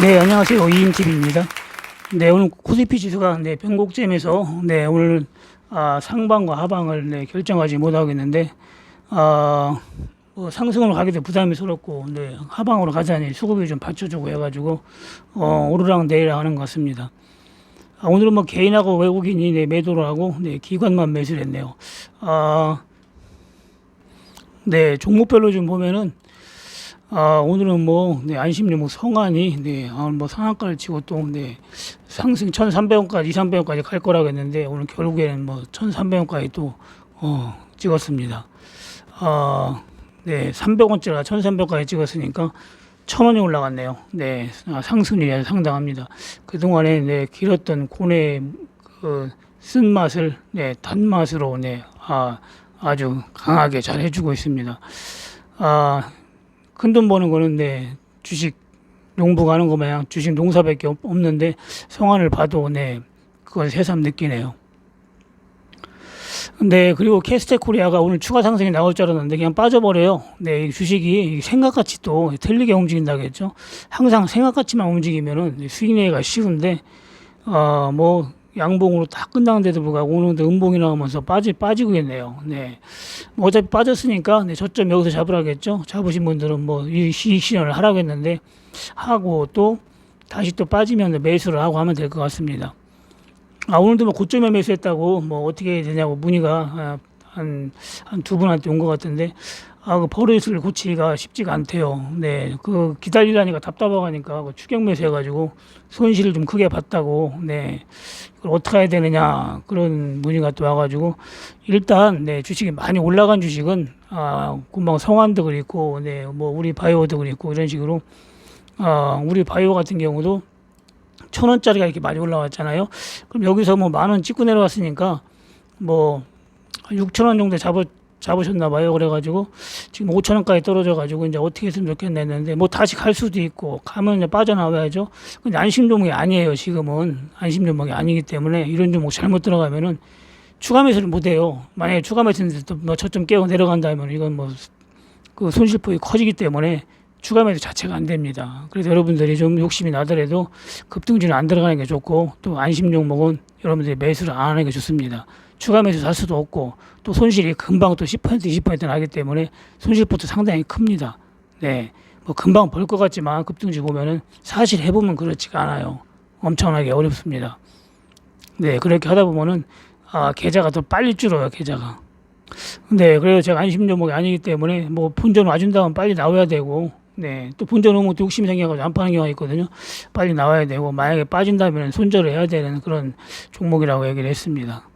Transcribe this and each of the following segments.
네, 안녕하세요. 이임TV입니다. 네, 오늘 코스피 지수가 네, 변곡점에서 네, 오늘 아, 상방과 하방을 네, 결정하지 못하겠는데 아, 뭐 상승으로 가기도 부담스럽고 네, 하방으로 가자니 수급이 좀 받쳐주고 해가지고 어, 오르락 내리락 하는 것 같습니다. 아, 오늘은 뭐 개인하고 외국인이 네, 매도를 하고 네, 기관만 매수를 했네요. 아, 네, 종목별로 좀 보면은 아, 오늘은 뭐, 네, 안심료 뭐 성안이, 네, 아, 뭐 상한가를 치고 또, 네, 상승 1,300원까지, 2, 300원까지 갈 거라고 했는데, 오늘 결국에는 뭐 1,300원까지 또, 어, 찍었습니다. 아, 네, 300원짜리가 1,300원까지 찍었으니까, 1,000원이 올라갔네요. 네, 아, 상승률이 상당합니다. 그동안에, 네, 길었던 고뇌, 그, 쓴맛을, 네, 단맛으로, 네, 아, 아주 강하게 잘 해주고 있습니다. 아, 큰 돈 버는 거는 네 주식 농부 가는 거 마냥 주식 농사밖에 없- 없는데 성안을 봐도 네 그건 새삼 느끼네요. 네 그리고 캐스테 코리아가 오늘 추가 상승이 나올 줄 알았는데 그냥 빠져버려요. 네, 이 주식이 생각같이 또 틀리게 움직인다겠죠. 항상 생각같이만 움직이면은 수익 내기가 쉬운데 어 뭐 양봉으로 다 끝나는데도 불구하고 오늘도 음봉이 나오면서 빠지 빠지고 있네요. 네. 뭐 어차피 빠졌으니까 네, 저점 여기서 잡으라겠죠. 잡으신 분들은 뭐이 실현을 하라고 했는데 하고 또 다시 또 빠지면 매수를 하고 하면 될 것 같습니다. 아 오늘도 뭐 고점에 매수했다고 뭐 어떻게 되냐고 문의가 한 한 두 분한테 온 것 같은데 아 그 버릇을 고치기가 쉽지가 않대요. 네, 그 기다리라니까 답답하니까 그 추격 매수 해가지고 손실을 좀 크게 봤다고 네 그걸 어떻게 해야 되느냐 그런 문의가 또 와가지고 일단 네 주식이 많이 올라간 주식은 아 금방 성한도 그렇고 네 뭐 우리 바이오도 그렇고 이런 식으로 아 우리 바이오 같은 경우도 천 원짜리가 이렇게 많이 올라왔잖아요. 그럼 여기서 뭐 만 원 찍고 내려왔으니까 뭐 6천 원 정도 잡으 잡으셨나 봐요. 그래가지고 지금 5천 원까지 떨어져가지고 이제 어떻게 했으면 좋겠나 했는데 뭐 다시 갈 수도 있고 가면 이제 빠져나와야죠. 근데 안심 종목이 아니에요. 지금은 안심 종목이 아니기 때문에 이런 종목 잘못 들어가면은 추가 매수를 못 해요. 만약에 추가 매수인데 또뭐 저점 깨고 내려간다면 이건 뭐 그 손실폭이 커지기 때문에 추가 매수 자체가 안 됩니다. 그래서 여러분들이 좀 욕심이 나더라도 급등주는 안 들어가는 게 좋고 또 안심 종목은 여러분들이 매수를 안 하는 게 좋습니다. 추가 매수 살 수도 없고 또 손실이 금방 또 10% 20% 나기 때문에 손실폭도 상당히 큽니다. 네. 뭐 금방 벌 것 같지만 급등주 보면은 사실 해보면 그렇지가 않아요. 엄청나게 어렵습니다. 네. 그렇게 하다 보면은 아, 계좌가 더 빨리 줄어요, 계좌가. 근데 그래서 제가 안심 종목이 아니기 때문에 뭐 본전 와준다면 빨리 나와야 되고 네. 또 본전 오면 또 욕심이 생겨가지고 안 파는 경우가 있거든요. 빨리 나와야 되고 만약에 빠진다면 손절을 해야 되는 그런 종목이라고 얘기를 했습니다.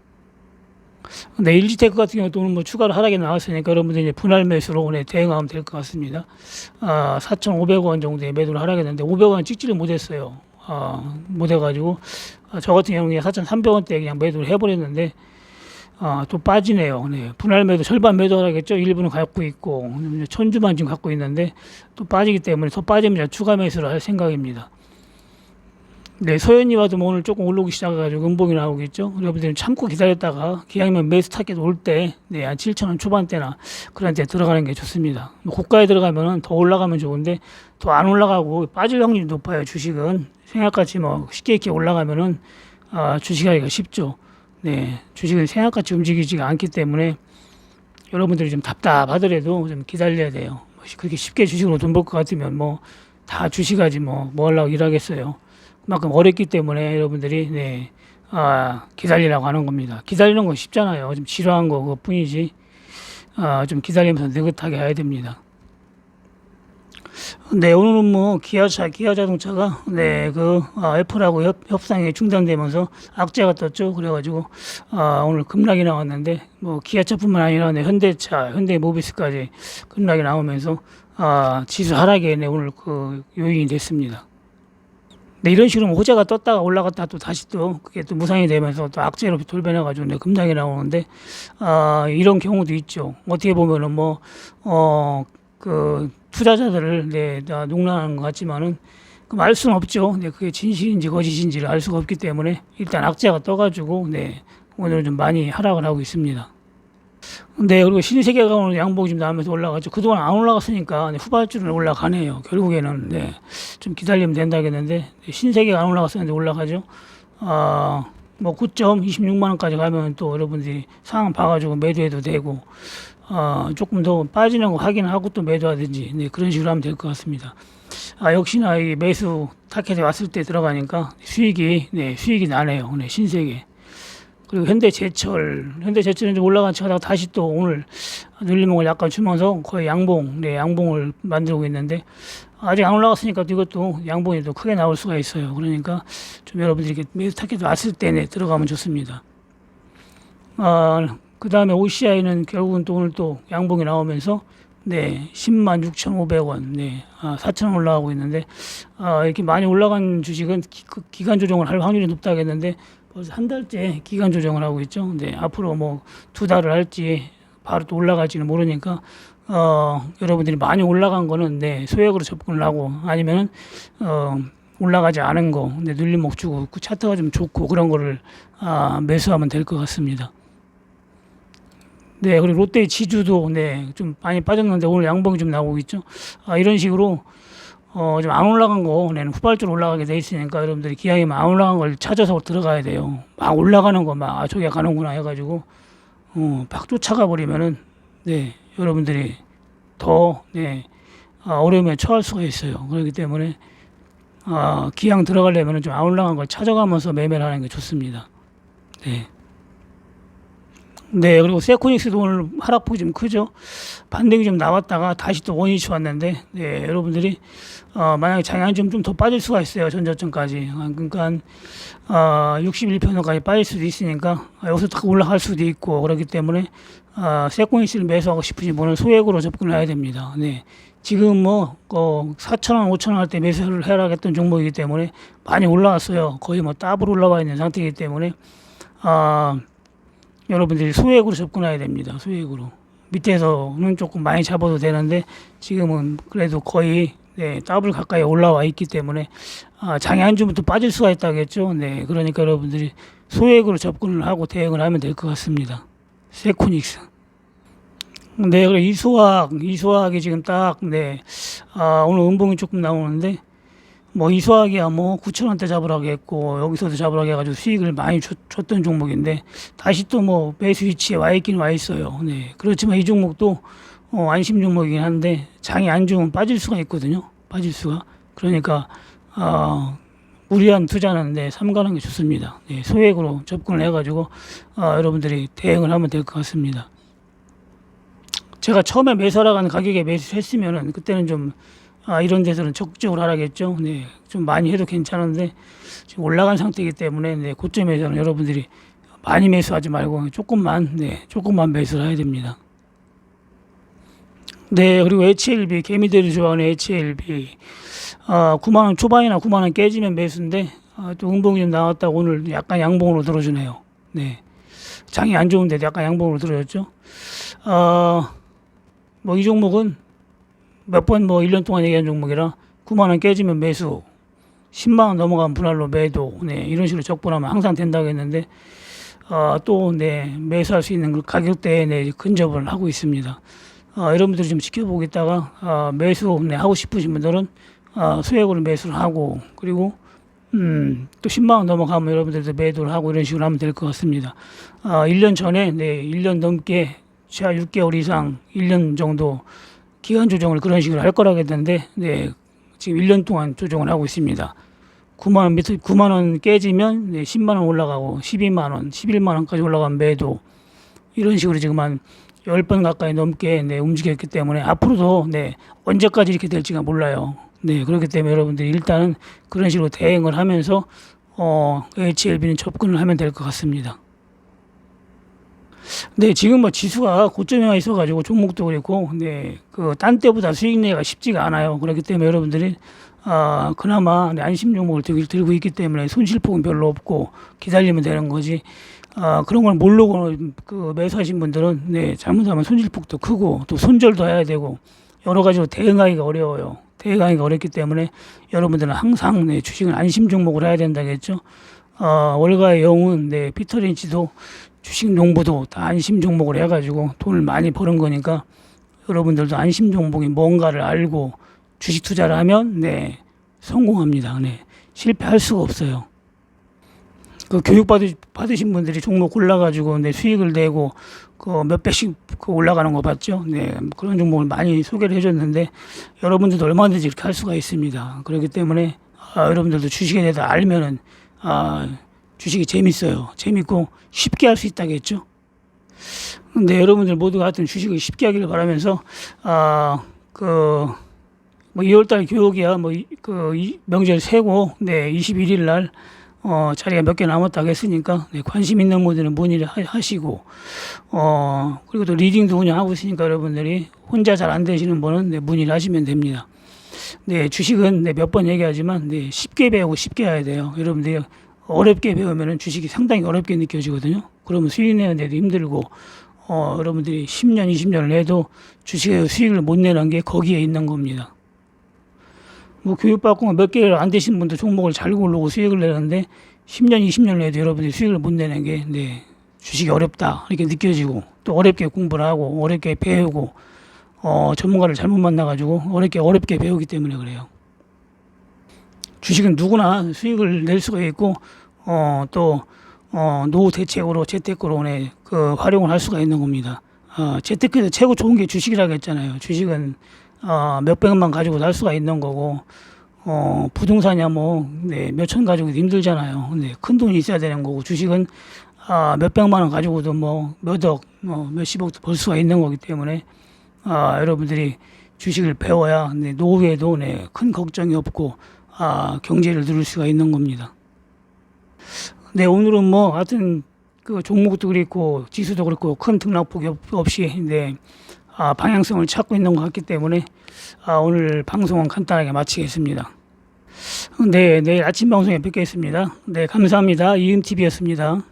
근데 일지테크 같은 경우 또는 뭐 추가로 하락이 나왔으니까 여러분들 이제 분할 매수로 오늘 대응하면 될 것 같습니다. 아, 4,500원 정도의 매도를 하락했는데 500원 찍지를 못했어요. 아, 못해가지고 아, 저 같은 경우는 4,300원대 그냥 매도를 해버렸는데 아, 또 빠지네요. 네. 분할 매도 절반 매도 하겠죠. 일부는 갖고 있고 천주만 지금 갖고 있는데 또 빠지기 때문에 더 빠지면 추가 매수를 할 생각입니다. 네, 소연이와도 뭐 오늘 조금 올라오기 시작해가지고 음봉이 나오겠죠. 여러분들은 참고 기다렸다가 기왕이면 매수 타겟 올 때, 네, 한 7천 원 초반대나 그런 데 들어가는 게 좋습니다. 뭐 고가에 들어가면은 더 올라가면 좋은데 더 안 올라가고 빠질 확률이 높아요. 주식은 생각같이 뭐 쉽게 이렇게 올라가면은 아, 주식하기가 쉽죠. 네, 주식은 생각같이 움직이지가 않기 때문에 여러분들이 좀 답답하더라도 좀 기다려야 돼요. 뭐 그렇게 쉽게 주식으로 돈 벌 것 같으면 뭐 다 주식하지 뭐, 뭐 하려고 일하겠어요. 그만큼 어렵기 때문에 여러분들이 네, 아, 기다리라고 하는 겁니다. 기다리는 건 쉽잖아요. 좀 지루한 거 그뿐이지. 아, 좀 기다리면서 느긋하게 해야 됩니다. 네, 오늘은 뭐 기아차, 기아 자동차가 네 그 아, 애플하고 협, 협상이 중단되면서 악재가 떴죠. 그래가지고 아, 오늘 급락이 나왔는데 뭐 기아차뿐만 아니라 네, 현대차, 현대모비스까지 급락이 나오면서 아, 지수 하락에 네, 오늘 그 요인이 됐습니다. 네, 이런 식으로 호재가 떴다가 올라갔다 또 다시 또 그게 또 무상이 되면서 또 악재로 돌변해가지고 네, 급락이 나오는데 아, 이런 경우도 있죠. 어떻게 보면은 뭐어그 투자자들을 네, 다 농락하는 것 같지만은 그럼 알 수는 없죠. 네, 그게 진실인지 거짓인지를 알 수가 없기 때문에 일단 악재가 떠가지고 네, 오늘 좀 많이 하락을 하고 있습니다. 네, 그리고 신세계가 오늘 양봉이 좀 나오면서 올라가죠. 그동안 안 올라갔으니까 네, 후발주는 올라가네요. 결국에는 네, 좀 기다리면 된다겠는데 네, 신세계가 안 올라갔었는데 올라가죠. 아, 뭐 9.26만 원까지 가면 또 여러분들이 상황 봐가지고 매도해도 되고 아, 조금 더 빠지는 거 확인하고 또 매도하든지 네, 그런 식으로 하면 될 것 같습니다. 아, 역시나 이 매수 타켓에 왔을 때 들어가니까 수익이 네, 수익이 나네요. 네, 신세계. 그리고 현대제철, 현대제철은 좀 올라간 척 하다가 다시 또 오늘 눌림목을 약간 주면서 거의 양봉, 네, 양봉을 만들고 있는데 아직 안 올라갔으니까 또 이것도 양봉이 또 크게 나올 수가 있어요. 그러니까 좀 여러분들이 이렇게 매수 타켓 왔을 때 네, 들어가면 좋습니다. 아, 그 다음에 OCI는 결국은 또 오늘 또 양봉이 나오면서 네, 10만 6,500원, 네, 아, 4,000원 올라가고 있는데, 아, 이렇게 많이 올라간 주식은 기, 그 기간 조정을 할 확률이 높다겠는데, 벌써 한 달째 기간 조정을 하고 있죠. 네, 앞으로 뭐 두 달을 할지 바로 또 올라갈지는 모르니까 어, 여러분들이 많이 올라간 거는 네, 소액으로 접근을 하고 아니면은 어, 올라가지 않은 거, 네, 눌림목 주고 그 차트가 좀 좋고 그런 거를 아, 매수하면 될 것 같습니다. 네, 그리고 롯데 지주도 네, 좀 많이 빠졌는데 오늘 양봉이 좀 나오고 있죠. 아, 이런 식으로 어, 좀안 올라간 거, 내는 후발주로 올라가게 돼 있으니까 여러분들이 기왕이면 안 올라간 걸 찾아서 들어가야 돼요. 막 올라가는 거, 막, 아, 저기 가는구나 해가지고, 어, 막 쫓아가 버리면은, 네, 여러분들이 더, 네, 아, 어려움에 처할 수가 있어요. 그렇기 때문에, 아, 기왕 들어가려면은 좀 안 올라간 걸 찾아가면서 매매를 하는 게 좋습니다. 네. 네, 그리고 세코닉스도 오늘 하락폭이 좀 크죠. 반등이 좀 나왔다가 다시 또 원위치 왔는데, 네, 여러분들이, 어, 만약에 장이 좀좀 더 빠질 수가 있어요. 전저점까지. 아, 그러니까, 어, 61편까지 빠질 수도 있으니까, 아, 여기서 딱 올라갈 수도 있고, 그렇기 때문에, 어, 세코닉스를 매수하고 싶으신 분은 소액으로 접근을 해야 됩니다. 네. 지금 뭐, 어, 4,000원, 5,000원 할 때 매수를 해라 했던 종목이기 때문에 많이 올라왔어요. 거의 뭐 더블 올라와 있는 상태이기 때문에, 아, 여러분들이 소액으로 접근해야 됩니다. 소액으로. 밑에서는 조금 많이 잡아도 되는데 지금은 그래도 거의 네, 더블 가까이 올라와 있기 때문에 아, 장이 한 주부터 빠질 수가 있다겠죠. 네, 그러니까 여러분들이 소액으로 접근을 하고 대응을 하면 될 것 같습니다. 세코닉스. 네, 그래 이수학, 이수학이 지금 딱 네, 아, 오늘 음봉이 조금 나오는데 뭐 이수학이야 뭐 9천 원대 잡으라고 했고 여기서도 잡으라고 해가지고 수익을 많이 줬, 줬던 종목인데 다시 또 뭐 매수 위치에 와 있긴 와 있어요. 네 그렇지만 이 종목도 어, 안심 종목이긴 한데 장이 안 좋으면 빠질 수가 있거든요. 빠질 수가 그러니까 어, 무리한 투자는 네, 삼가는 게 좋습니다. 네, 소액으로 접근을 해가지고 어, 여러분들이 대응을 하면 될 것 같습니다. 제가 처음에 매수하라는 가격에 매수했으면은 그때는 좀 아, 이런 데서는 적극적으로 하라겠죠. 네, 좀 많이 해도 괜찮은데 지금 올라간 상태이기 때문에 네, 고점에서는 여러분들이 많이 매수하지 말고 조금만 네, 조금만 매수를 해야 됩니다. 네, 그리고 HLB 개미들이 좋아하는 HLB 아, 9만 원 초반이나 9만 원 깨지면 매수인데 아, 또 음봉이 좀 나왔다 고 오늘 약간 양봉으로 들어주네요. 네, 장이 안 좋은데 약간 양봉으로 들어졌죠. 아, 뭐 이 종목은 몇 번 뭐 1년 동안 얘기한 종목이라 9만 원 깨지면 매수, 10만 원 넘어가면 분할로 매도, 네, 이런 식으로 적분하면 항상 된다고 했는데, 어, 또, 네, 매수할 수 있는 그 가격대에 네, 근접을 하고 있습니다. 어, 여러분들이 좀 지켜보겠다가, 어, 매수, 네, 하고 싶으신 분들은, 어, 수액으로 매수를 하고, 그리고, 음, 또 10만 원 넘어가면 여러분들도 매도를 하고 이런 식으로 하면 될 것 같습니다. 어, 1년 전에, 네, 1년 넘게, 최하 6개월 이상, 1년 정도 기간 조정을 그런 식으로 할 거라고 했는데, 네, 지금 1년 동안 조정을 하고 있습니다. 9만 원 밑에 9만 원 깨지면 네, 10만 원 올라가고 12만 원, 11만 원까지 올라간 매도 이런 식으로 지금 한 10번 가까이 넘게 네, 움직였기 때문에 앞으로도 네, 언제까지 이렇게 될지가 몰라요. 네, 그렇기 때문에 여러분들이 일단은 그런 식으로 대응을 하면서 어, HLB는 접근을 하면 될 것 같습니다. 네, 지금 뭐 지수가 고점에 와 있어가지고 종목도 그렇고, 네, 그딴 때보다 수익 내기가 쉽지가 않아요. 그렇기 때문에 여러분들이 아, 그나마 네, 안심 종목을 들고, 들고 있기 때문에 손실폭은 별로 없고 기다리면 되는 거지. 아, 그런 걸 모르고 그 매수하신 분들은 네, 잘못하면 손실폭도 크고 또 손절도 해야 되고 여러 가지로 대응하기가 어려워요. 대응하기가 어렵기 때문에 여러분들은 항상 네, 주식은 안심 종목을 해야 된다겠죠. 어, 월가의 영웅, 네, 피터 린치도 주식 농부도 다 안심 종목을 해가지고 돈을 많이 버는 거니까 여러분들도 안심 종목이 뭔가를 알고 주식 투자를 하면 네 성공합니다. 네 실패할 수가 없어요. 그 교육 받으, 받으신 분들이 종목 골라가지고 네 수익을 내고 그 몇백씩 그 올라가는 거 봤죠? 네 그런 종목을 많이 소개를 해줬는데 여러분들도 얼마든지 이렇게 할 수가 있습니다. 그렇기 때문에 아, 여러분들도 주식에 대해서 알면은 아 주식이 재밌어요. 재밌고 쉽게 할 수 있다겠죠. 근데 여러분들 모두가 하여튼 주식을 쉽게 하기를 바라면서 아그 뭐 2월달 교육이야 뭐그 명절 세고 네 21일 날 어, 자리가 몇 개 남았다고 했으니까 네, 관심 있는 분들은 문의를 하- 하시고 어 그리고 또 리딩도 운영하고 있으니까 여러분들이 혼자 잘 안 되시는 분은 네, 문의를 하시면 됩니다. 네 주식은 네, 몇 번 얘기하지만 네, 쉽게 배우고 쉽게 해야 돼요. 여러분들이 어렵게 배우면은 주식이 상당히 어렵게 느껴지거든요. 그러면 수익 내는 데도 힘들고 어, 여러분들이 10년, 20년을 해도 주식에서 수익을 못 내는 게 거기에 있는 겁니다. 뭐 교육받고 몇 개를 안 되신 분도 종목을 잘 고르고 수익을 내는데 10년, 20년을 해도 여러분들이 수익을 못 내는 게 네, 주식이 어렵다 이렇게 느껴지고 또 어렵게 공부를 하고 어렵게 배우고 어, 전문가를 잘못 만나가지고 어렵게 어렵게 배우기 때문에 그래요. 주식은 누구나 수익을 낼 수가 있고 어, 또 어, 노후 대책으로 재테크로 네, 그 활용을 할 수가 있는 겁니다. 어, 재테크에서 최고 좋은 게 주식이라고 했잖아요. 주식은 어, 몇백만 가지고 살 수가 있는 거고 어, 부동산이야 뭐 네, 몇천 가지고 힘들잖아요. 근데 큰 돈이 있어야 되는 거고 주식은 아, 몇백만 원 가지고도 뭐 몇억, 뭐 몇십억도 벌 수가 있는 거기 때문에 아, 여러분들이 주식을 배워야 네, 노후에도 네, 큰 걱정이 없고 아, 경제를 누릴 수가 있는 겁니다. 네, 오늘은 뭐 하여튼 그 종목도 그렇고 지수도 그렇고 큰 등락폭이 없- 없이 네, 아, 방향성을 찾고 있는 것 같기 때문에 아, 오늘 방송은 간단하게 마치겠습니다. 네, 내일 아침 방송에 뵙겠습니다. 네, 감사합니다. 이음TV였습니다.